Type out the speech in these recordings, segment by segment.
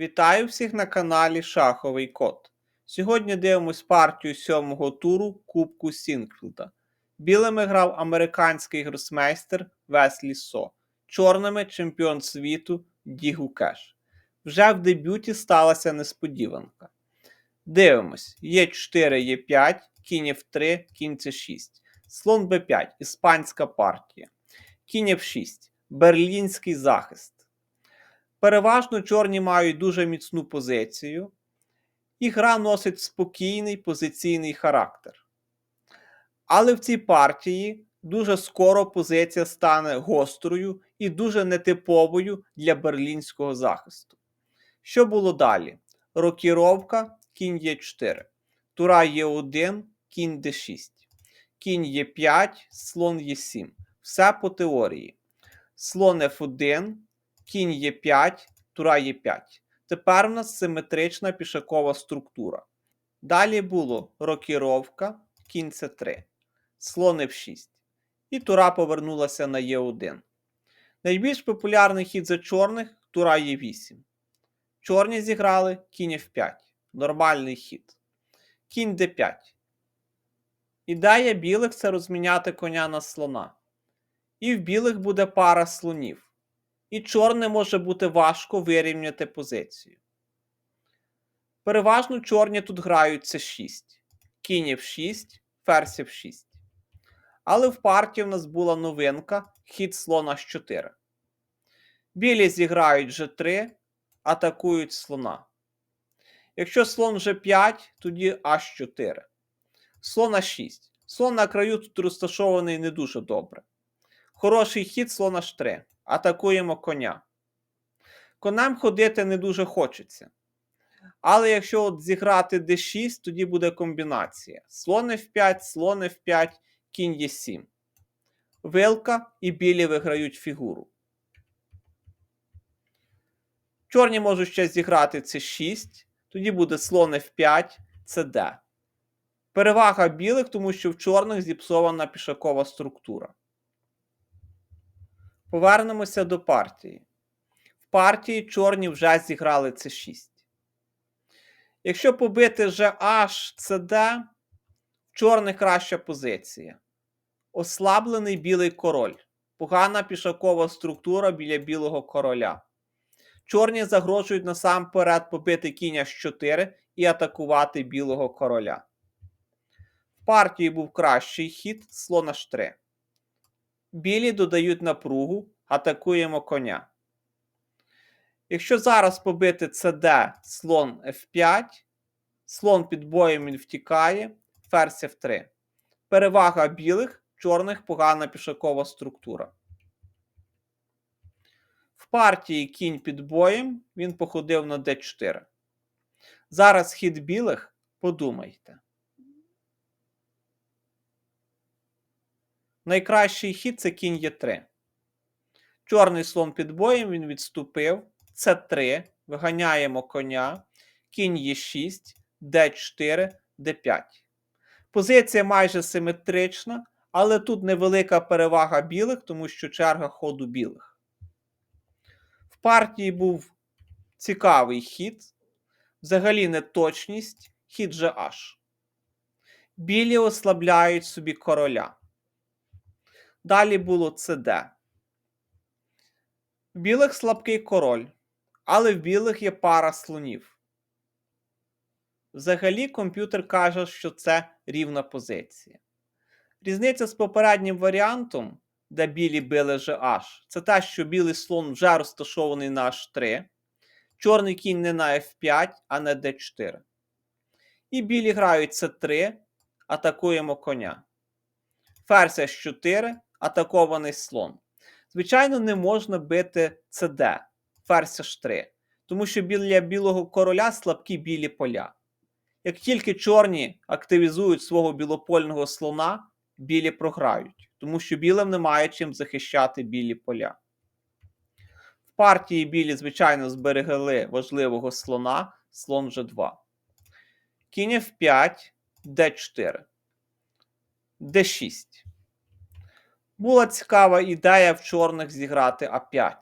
Вітаю всіх на каналі Шаховий Кот. Сьогодні дивимось партію сьомого туру Кубку Сінкфілда. Білими грав американський гросмейстер Веслі Со, чорними чемпіон світу Дігу Кеш. Вже в дебюті сталася несподіванка. Дивимось: Є4, Є5, кінь F3, кінь С6, слон Б5, іспанська партія, кінь F6, берлінський захист. Переважно чорні мають дуже міцну позицію, і гра носить спокійний позиційний характер. Але в цій партії дуже скоро позиція стане гострою і дуже нетиповою для берлінського захисту. Що було далі? Рокіровка, кінь Е4, тура Е1, кінь Д6, кінь Е5, слон Е7. Все по теорії. Слон F1, кінь Е5, тура Е5. Тепер в нас симетрична пішакова структура. Далі було рокіровка, кінь С3, слон F6. І тура повернулася на Е1. Найбільш популярний хід за чорних тура Е8. Чорні зіграли кінь F5. Нормальний хід. Кінь d5. Ідея білих це розміняти коня на слона. І в білих буде пара слонів. І чорним може бути важко вирівняти позицію. Переважно чорні тут грають С6, кінь F6, ферзь F6. Але в партії в нас була новинка хід слона H4. Білі зіграють G3, атакують слона. Якщо слон G5, тоді H4. Слон А6. Слон на краю тут розташований не дуже добре. Хороший хід слон H3. Атакуємо коня. Конем ходити не дуже хочеться. Але якщо от зіграти d6, тоді буде комбінація. Слон F5, слон F5, кінь Е7. Вилка і білі виграють фігуру. Чорні можуть ще зіграти С6, тоді буде слон F5, CD. Перевага білих, тому що в чорних зіпсована пішакова структура. Повернемося до партії. В партії чорні вже зіграли С6. Якщо побити GH, CD, в чорних краща позиція. Ослаблений білий король. Погана пішакова структура біля білого короля. Чорні загрожують насамперед побити кінь 4 і атакувати білого короля. В партії був кращий хід слон H3. Білі додають напругу, атакуємо коня. Якщо зараз побити CD слон F5, слон під боєм він втікає, ферзь F3. Перевага білих, чорних погана пішакова структура. В партії кінь під боєм він походив на d4. Зараз хід білих подумайте. Найкращий хід це кінь Е3. Чорний слон під боєм він відступив. С3. Виганяємо коня. Кінь Е6, Д4, Д5. Позиція майже симетрична, але тут невелика перевага білих, тому що черга ходу білих. В партії був цікавий хід. Взагалі неточність, хід же аж. Білі ослабляють собі короля. Далі було ЦД. Білих слабкий король, але в білих є пара слонів. Взагалі, комп'ютер каже, що це рівна позиція. Різниця з попереднім варіантом, де білі били GH, це те, що білий слон вже розташований на H3, чорний кінь не на F5, а на D4. І білі грають C3, атакуємо коня. Ферзь H4, атакований слон. Звичайно, не можна бити CD, ферзь H3, тому що біля білого короля слабкі білі поля. Як тільки чорні активізують свого білопольного слона, білі програють, тому що білим немає чим захищати білі поля. В партії білі, звичайно, зберегли важливого слона, слон G2. Кінь F5, D4, D6. Була цікава ідея в чорних зіграти А5.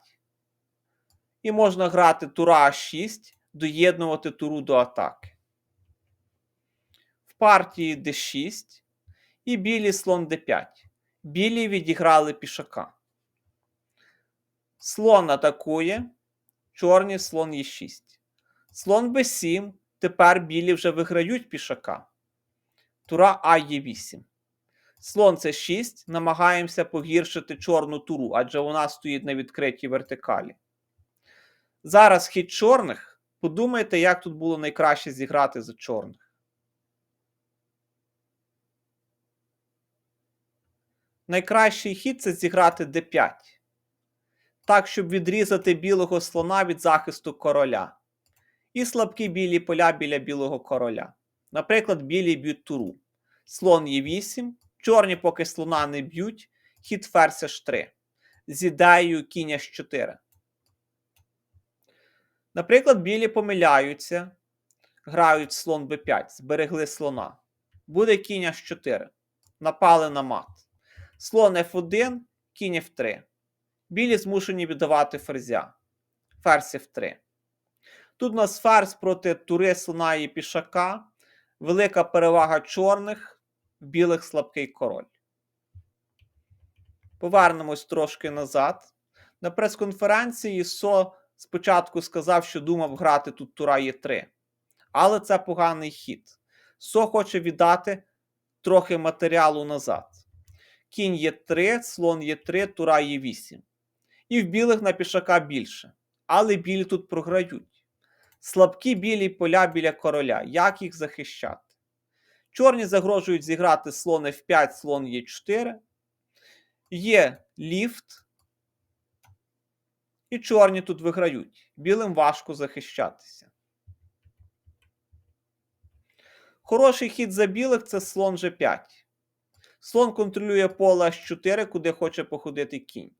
І можна грати тура А6, доєднувати туру до атаки. В партії d6 і білі слон d5. Білі відіграли пішака. Слон атакує. Чорний слон Е6. Слон Б7. Тепер білі вже виграють пішака. Тура А Е8. Слон С6. Намагаємося погіршити чорну туру, адже вона стоїть на відкритій вертикалі. Зараз хід чорних. Подумайте, як тут було найкраще зіграти за чорних. Найкращий хід це зіграти d5. Так, щоб відрізати білого слона від захисту короля. І слабкі білі поля біля білого короля. Наприклад, білі б'ють туру. Слон є 8. Чорні, поки слона не б'ють, хід ферзь h3. З ідеєю кінь h4. Наприклад, білі помиляються, грають слон b5, зберегли слона. Буде кінь h4. Напали на мат. Слон F1, кінь F3. Білі змушені віддавати ферзя. Ферзь F3. Тут у нас ферзь проти тури слона і пішака. Велика перевага чорних, білих слабкий король. Повернемось трошки назад. На прес-конференції Со спочатку сказав, що думав грати тут тура Е3. Але це поганий хід. Со хоче віддати трохи матеріалу назад. Кінь Е3, слон Е3, тура Е8. І в білих на пішака більше. Але білі тут програють. Слабкі білі поля біля короля. Як їх захищати? Чорні загрожують зіграти слон F5, слон Е4. Є ліфт. І чорні тут виграють. Білим важко захищатися. Хороший хід за білих це слон G5. Слон контролює поле H4, куди хоче походити кінь.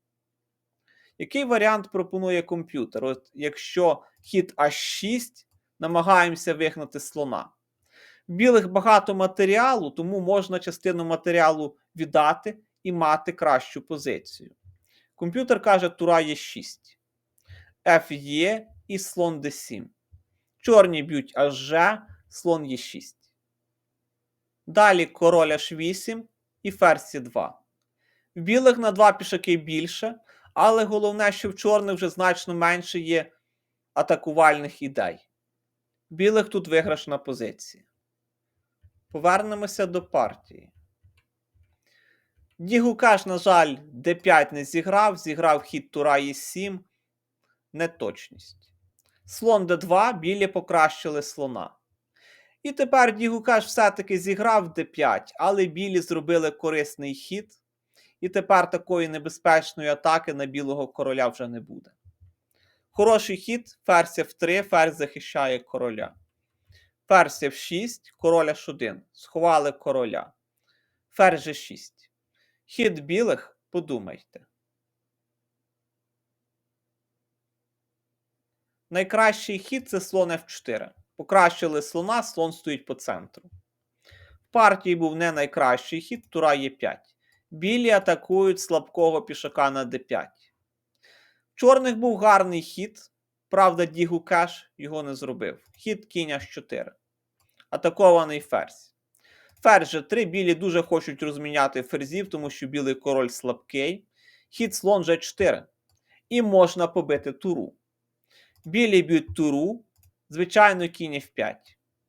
Який варіант пропонує комп'ютер? От Якщо хід H6, намагаємося вигнати слона. Білих багато матеріалу, тому можна частину матеріалу віддати і мати кращу позицію. Комп'ютер каже, тура є 6. F є і слон d7. Чорні б'ють HG, слон є 6. Далі король H8 і ферзь 2. В білих на 2 пішаки більше, але головне, що в чорних вже значно менше є атакувальних ідей. Білих тут виграшна позиція. Повернемося до партії. Дігукаш, на жаль, d5 не зіграв, зіграв хід тура e7. Неточність. Слон d2, білі покращили слона. І тепер Дігукаш все-таки зіграв d5, але білі зробили корисний хід. І тепер такої небезпечної атаки на білого короля вже не буде. Хороший хід, ферзь f3, ферзь захищає короля. Ферзь f6, король h1. Сховали короля. Ферзь g6. Хід білих, подумайте. Найкращий хід це слон f4. Покращили слона, слон стоїть по центру. В партії був не найкращий хід, тура Е5. Білі атакують слабкого пішака на d5. В чорних був гарний хід. Правда, Дігу Кеш його не зробив. Хід кінь H4. Атакований ферзь. Ферзь G3. Білі дуже хочуть розміняти ферзів, тому що білий король слабкий. Хід слон G4. І можна побити туру. Білі б'ють туру. Звичайно, кінь F5.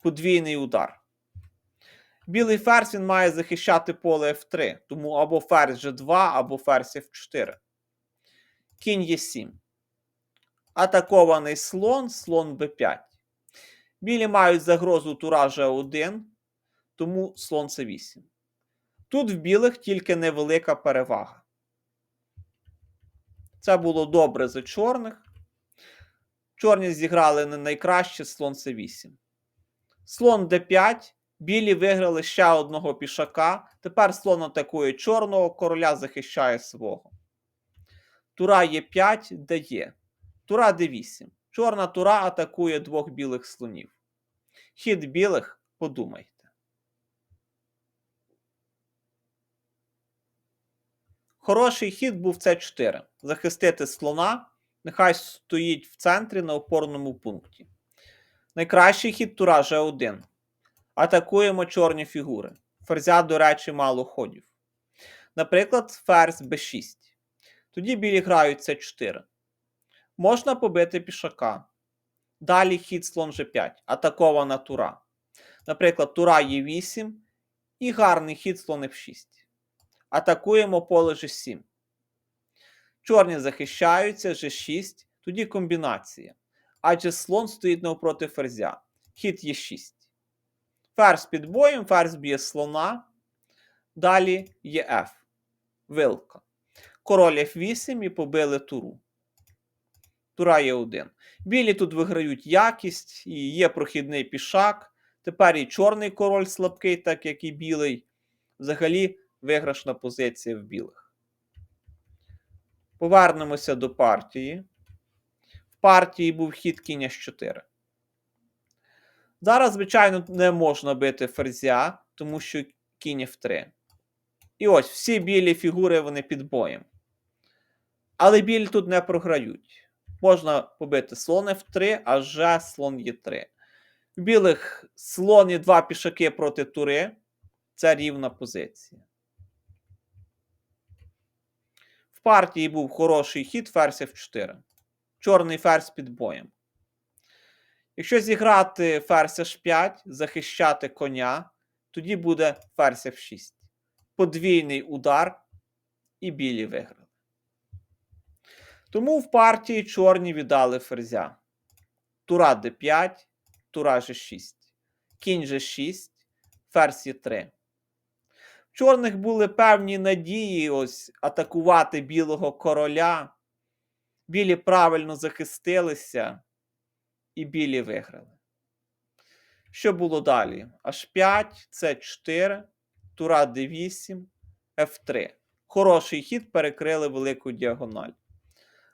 Подвійний удар. Білий ферзь він має захищати поле F3, тому або ферзь G2, або ферзь F4. Кінь Е7. Атакований слон, слон b5. Білі мають загрозу тура G1, тому слон c8. Тут в білих тільки невелика перевага. Це було добре за чорних. Чорні зіграли не найкраще слон c8. Слон d5. Білі виграли ще одного пішака. Тепер слон атакує чорного, короля захищає свого. Тура Е5 дає. Тура d8. Чорна тура атакує двох білих слонів. Хід білих подумайте. Хороший хід був С4. Захистити слона. Нехай стоїть в центрі на опорному пункті. Найкращий хід тура G1. Атакуємо чорні фігури. Ферзя, до речі, мало ходів. Наприклад, ферзь b6. Тоді білі грають c4. Можна побити пішака. Далі хід слон g5, атакована тура. Наприклад, тура e8 і гарний хід слон f6. Атакуємо поле g7. Чорні захищаються, g6, тоді комбінація. Адже слон стоїть навпроти ферзя. Хід e6. Ферзь під боєм, ферзь б'є слона. Далі є F. Вилка. Король F8 і побили туру. Тура є 1. Білі тут виграють якість, і є прохідний пішак. Тепер і чорний король слабкий, так як і білий. Взагалі виграшна позиція в білих. Повернемося до партії. В партії був хід кінь 4. Зараз, звичайно, не можна бити ферзя, тому що кінь F3. І ось всі білі фігури вони під боєм. Але білі тут не програють. Можна побити слон F3, а вже слон Е3. В білих слон і два пішаки проти тури. Це рівна позиція. В партії був хороший хід ферзь F4. Чорний ферзь під боєм. Якщо зіграти ферзь H5, захищати коня, тоді буде ферзь F6. Подвійний удар, і білі виграли. Тому в партії чорні віддали ферзя. Тура d5, тура g6, кінь g6, ферзь e3. В чорних були певні надії ось атакувати білого короля. Білі правильно захистилися, і білі виграли. Що було далі? H5, C4, тура d8, F3. Хороший хід перекрили велику діагональ.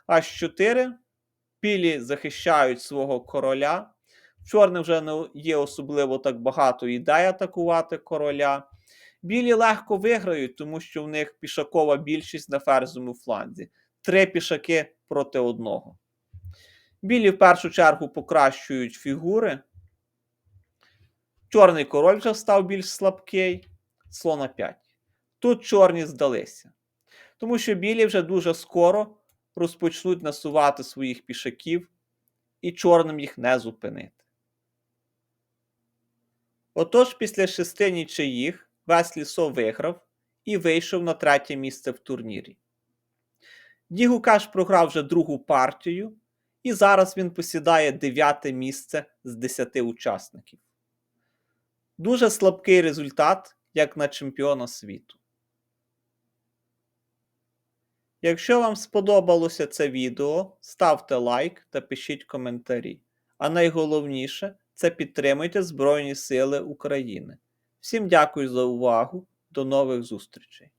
H4. Білі захищають свого короля. В чорних вже не є особливо так багато ідей атакувати короля. Білі легко виграють, тому що в них пішакова більшість на ферзовому фланзі. Три пішаки проти одного. Білі в першу чергу покращують фігури. Чорний король вже став більш слабкий. Слона 5. Тут чорні здалися. Тому що білі вже дуже скоро розпочнуть насувати своїх пішаків, і чорним їх не зупинити. Отож, після шести нічиїх Веслі Со виграв і вийшов на третє місце в турнірі. Дігукаш програв вже другу партію, і зараз він посідає дев'яте місце з десяти учасників. Дуже слабкий результат, як на чемпіона світу. Якщо вам сподобалося це відео, ставте лайк та пишіть коментарі. А найголовніше це підтримуйте Збройні Сили України. Всім дякую за увагу. До нових зустрічей!